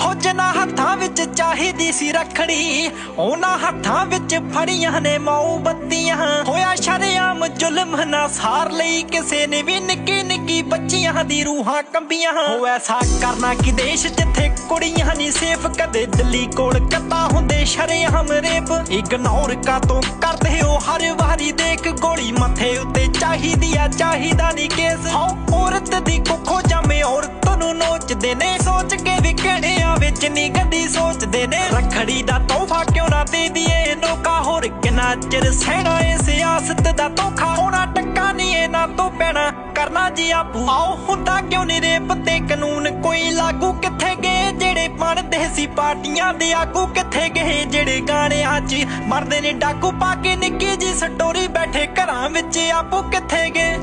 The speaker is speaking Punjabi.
ਹੋ ਜਨਾ ਹੱਥਾਂ ਵਿੱਚ ਚਾਹੀਦੀ ਸੀ ਰਖੜੀ। ਉਹਨਾਂ ਹੱਥਾਂ ਵਿੱਚ ਫੜੀਆਂ ਨੇ ਮੌਬੱਤੀਆਂ ਹੋਇਆ ਸ਼ਰੇਆਮ ਜ਼ੁਲਮ ਨਾ ਸਾਰ ਲਈ ਕਿਸੇ ਨੇ ਵੀ ਨਿੱਕੀ ਨਿੱਕੀ ਬੱਚੀਆਂ ਦੀ ਰੂਹਾਂ ਕੰਬੀਆਂ। ਹੋ ਐਸਾ ਕਰਨਾ ਕਿ ਦੇਸ਼ ਜਿੱਥੇ ਕੁੜੀਆਂ ਨਹੀਂ ਸੇਫ, ਕਦੇ ਦਿੱਲੀ ਕੋਲ ਕੱਤਾ ਹੁੰਦੇ ਸ਼ਰੇਆਮ ਰੇਪ। ਇਗਨੋਰ ਕਾ ਤੋਂ ਕਰਦੇ ਹੋ, ਹਰ ਵਾਰੀ ਦੇਖ ਗੋਲੀ ਮੱਥੇ ਉੱਤੇ ਚਾਹੀਦੀ ਆ, ਚਾਹੀਦਾ ਨਹੀਂ ਕੇਸ। ਹੋ ਔਰਤ ਦੀ ਕੁੱਖੋਂ ਜਮੇ ਔਰਤ ਨੂੰ ਨੋਚਦੇ ਨੇ, ਸੋਚ ਕੇ ਵੀ ਕਿਹੜੇ ਵਿੱਚ ਨਹੀਂ ਗੱਡੀ ਸੋਚਦੇ ਨੇ। ਰੱਖੜੀ ਦਾ ਤੋਹਫਾ ਕਿਉਂ ਨਾ ਦੇ ਦਈਏ? ਨੋਕਾ ਹੋਰ ਕਿੰਨਾ ਚਿਰ ਸਹਿਣਾ ਏ? ਸਿਆਸਤ ਦਾ ਧੋਖਾ ਹੋਣਾ ਟੱਕਾ ਨਹੀਂ ਇਹਨਾਂ ਤੋਂ ਪੈਣਾ ਕਰਨਾ ਜੀ ਆਪੂ। ਆਓ, ਹੁੰਦਾ ਕਿਉਂ ਨਹੀਂ ਰੇਪ ਤੇ ਕਾਨੂੰਨ? ਕੋਈ ਲਾਗੂ ਕਿੱਥੇ ਗਏ? ਜਿਹੜੇ ਬਣਦੇ ਸੀ ਪਾਰਟੀਆਂ ਦੇ ਆਗੂ ਕਿੱਥੇ ਗਏ? ਜਿਹੜੇ ਗਾਣਿਆਂ 'ਚ ਮਰਦੇ ਨੇ ਡਾਕੂ ਪਾ ਕੇ ਨਿੱਕੀ ਜੀ ਸਟੋਰੀ ਬੈਠੇ ਘਰਾਂ ਵਿੱਚ ਆਪੂ ਕਿੱਥੇ ਗਏ?